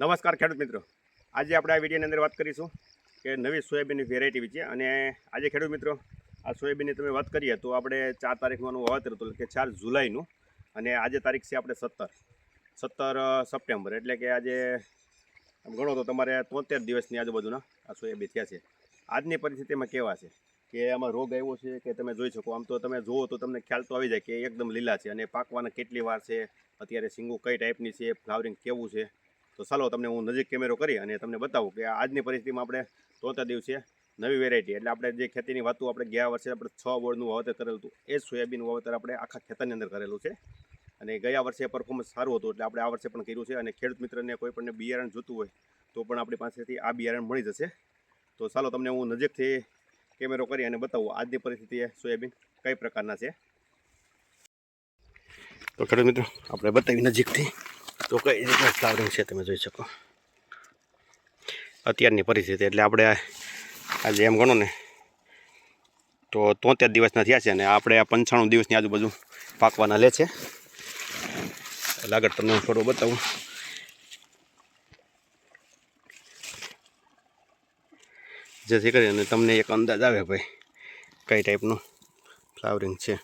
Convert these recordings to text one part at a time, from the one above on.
નમસ્કાર, ખેડૂત મિત્રો. આજે આપણે આ વિડીયોની અંદર વાત કરીશું કે નવી સોયાબીનની વેરાયટી વિશે. અને આજે ખેડૂત મિત્રો, આ સોયાબીનની તમે વાત કરીએ તો આપણે ચાર તારીખમાંનું વાવેતર હતું કે ચાર જુલાઈનું. અને આજે તારીખ છે આપણે સત્તર. સત્તર સપ્ટેમ્બર. એટલે કે આજે ગણો તો તમારે તોતેર દિવસની આજુબાજુના આ સોયાબીન થયા છે. આજની પરિસ્થિતિમાં કેવા છે? કે આમાં રોગ આવ્યો છે કે તમે જોઈ શકો? આમ તો તમે જુઓ તો તમને ખ્યાલ તો આવી જાય કે એકદમ લીલા છે. અને પાકવાના કેટલી વાર છે? અત્યારે સિંગો કઈ ટાઈપની છે? ફ્લાવરિંગ કેવું છે? તો ચાલો તમને હું નજીક કેમેરો કરી અને તમને બતાવું કે આજની પરિસ્થિતિમાં આપણે તોતેર દિવસે નવી વેરાયટી એટલે આપણે જે ખેતીની વાતો આપણે ગયા વર્ષે આપણે છ બોર્ડનું વાવેતર કરેલું હતું, એ સોયાબીનનું વાવેતર આપણે આખા ખેતરની અંદર કરેલું છે. અને ગયા વર્ષે પરફોર્મન્સ સારું હતું, એટલે આપણે આ વર્ષે પણ કર્યું છે. અને ખેડૂત મિત્રને કોઈ પણ બિયારણ જોતું હોય, તો પણ આપણી પાસેથી આ બિયારણ મળી જશે. તો ચાલો તમને હું નજીકથી કેમેરો કરી અને બતાવું આજની પરિસ્થિતિએ સોયાબીન કઈ પ્રકારના છે. તો ખેડૂત મિત્રો, આપણે બતાવી નજીકથી. તો કઈ રીતના ફ્લાવરિંગ છે, તમે જોઈ શકો. અત્યારની પરિસ્થિતિ, એટલે આપણે આજે એમ ગણો ને, તો તોતેર દિવસના થયા છે અને આપણે આ પંચાણું દિવસની આજુબાજુ પાકવાના લે છે. એટલે આગળ તમને હું થોડું બતાવું. જેથી કરીને તમને એક અંદાજ આવે ભાઈ, કઈ ટાઈપનું ફ્લાવરિંગ છે.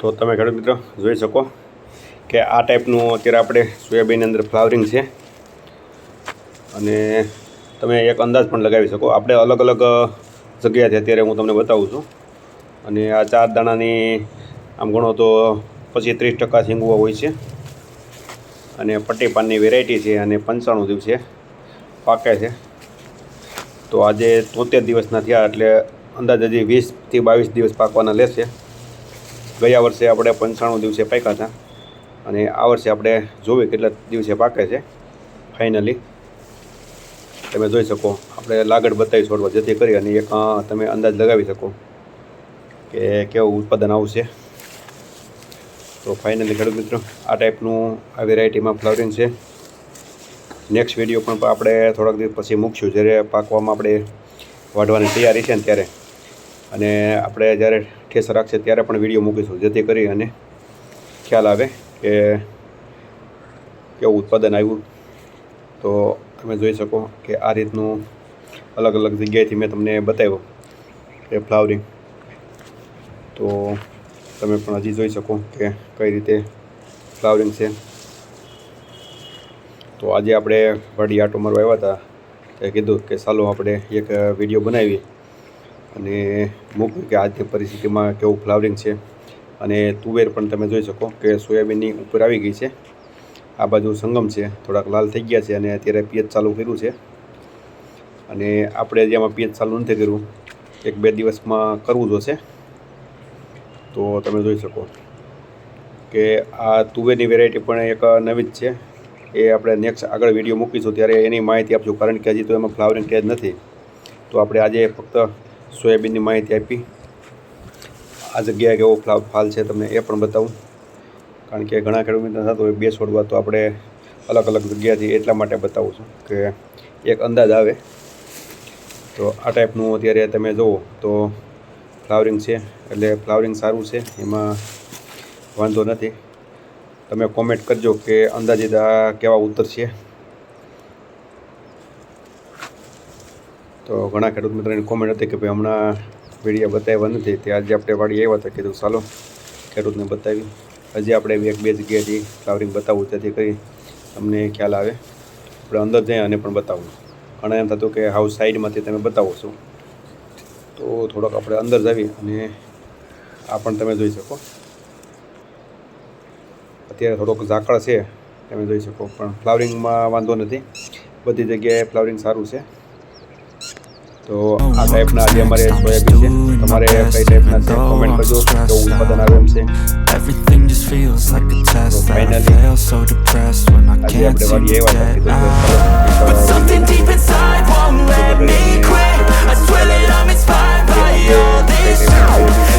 તો તમે ખેડૂત મિત્રો જોઈ શકો કે આ ટાઈપનું અત્યારે આપણે સોયાબીનની અંદર ફ્લાવરિંગ છે. અને તમે એક અંદાજ પણ લગાવી શકો. આપણે અલગ અલગ જગ્યાએથી અત્યારે હું તમને બતાવું છું. અને આ ચાર દાણાની આમ ગણો તો પછી ત્રીસ ટકા સિંગુઓ હોય છે. અને પટ્ટી પાનની વેરાયટી છે અને પંચાણું દિવસે પાકે છે. તો આજે તોતેર દિવસના થયા એટલે અંદાજે હજી વીસથી બાવીસ દિવસ પાકવાના લેશે. ગયા વર્ષે આપણે પંચાણું દિવસે પાક્યા હતા. અને આ વર્ષે આપણે જોઈએ કેટલા દિવસે પાકે છે. ફાઇનલી તમે જોઈ શકો, આપણે લાગડ બતાવી છોડવા જેથી કરી અને એક તમે અંદાજ લગાવી શકો કે કેવું ઉત્પાદન આવશે. તો ફાઇનલી ખેડૂત મિત્રો, આ ટાઈપનું આ વેરાયટીમાં ફ્લાવરિંગ છે. નેક્સ્ટ વીડિયો પણ આપણે થોડાક દિવસ પછી મૂકશું, જ્યારે પાકવામાં આપણે વાઢવાની તૈયારી છે ને ત્યારે. અને આપણે જ્યારે ઠેસર રાખશે ત્યારે પણ વીડિયો મૂકીશું, જેથી કરી અને ખ્યાલ આવે કે કેવું ઉત્પાદન આવ્યું. તો તમે જોઈ શકો કે આ રીતનું અલગ અલગ જગ્યાએથી મેં તમને બતાવ્યું એ ફ્લાવરિંગ. તો તમે પણ હજી જોઈ શકો કે કઈ રીતે ફ્લાવરિંગ છે. તો આજે આપણે વાડી આટો મારવા આવ્યા હતા, તે કીધું કે ચાલો આપણે એક વીડિયો બનાવી અને મૂક્યું કે આજની પરિસ્થિતિમાં કેવું ફ્લાવરિંગ છે. અને તુવેર પણ તમે જોઈ શકો કે સોયાબીનની ઉપર આવી ગઈ છે. આ બાજુ સંગમ છે, થોડાક લાલ થઈ ગયા છે અને અત્યારે પિયત ચાલુ કર્યું છે. અને આપણે હજી આમાં પિયત ચાલુ નથી કર્યું. એક બે દિવસમાં કરવું જોશે તો તમે જોઈ શકો કે આ તુવેરની વેરાયટી પણ એક નવી જ છે. એ આપણે નેક્સ્ટ આગળ વીડિયો મૂકીશું ત્યારે એની માહિતી આપશું કારણ કે હજી તો એમાં ફ્લાવરિંગ સ્ટેજ નથી. તો આપણે આજે ફક્ત સોયાબીનની માહિતી આપી. આ જગ્યાએ કેવો ફ્લાવ ફાલ છે તમને એ પણ બતાવું. કારણ કે ઘણા ખેડૂત મિત્રો થતું હોય બે છોડવા તો આપણે અલગ અલગ જગ્યાથી એટલા માટે બતાવું છું કે એક અંદાજ આવે. તો આ ટાઈપનું અત્યારે તમે જુઓ તો ફ્લાવરિંગ છે, એટલે ફ્લાવરિંગ સારું છે, એમાં વાંધો નથી. તમે કોમેન્ટ કરજો કે અંદાજિત આ કેવા ઉતરશે તો ઘણા ખેડૂત મિત્રોની કોમેન્ટ હતી કે ભાઈ હમણાં વીડિયો બતાવ્યા નથી. તે આજે આપણે વાડી આવ્યા હતા. કીધું, ચાલો, ખેડૂતને બતાવી. હજી આપણે એક બે જગ્યાએથી ફ્લાવરિંગ બતાવવું તેથી કરી તમને ખ્યાલ આવે. આપણે અંદર જઈએ અને પણ બતાવું. ઘણા એમ થતું કે હાઉસ સાઈડમાંથી તમે બતાવો છો. તો થોડોક આપણે અંદર જાવી અને આ પણ તમે જોઈ શકો. અત્યારે થોડોક ઝાકળ છે, તમે જોઈ શકો. પણ ફ્લાવરિંગમાં વાંધો નથી. બધી જગ્યાએ ફ્લાવરિંગ સારું છે. તો આ ટાઈપના આજે અમારે સોયાબીન છે તમારે કઈ ટાઈપના છે કોમેન્ટ કરજો કેવું ઉત્પાદન આવે એમ છે Everything just feels like a test that I finally, fail so depressed when I આજે can't આપણે seem વાડીએ to આવ્યા હતા કીધું કે ચાલો get out એક But something deep inside won't let me quit. I swear that I'm inspired by all this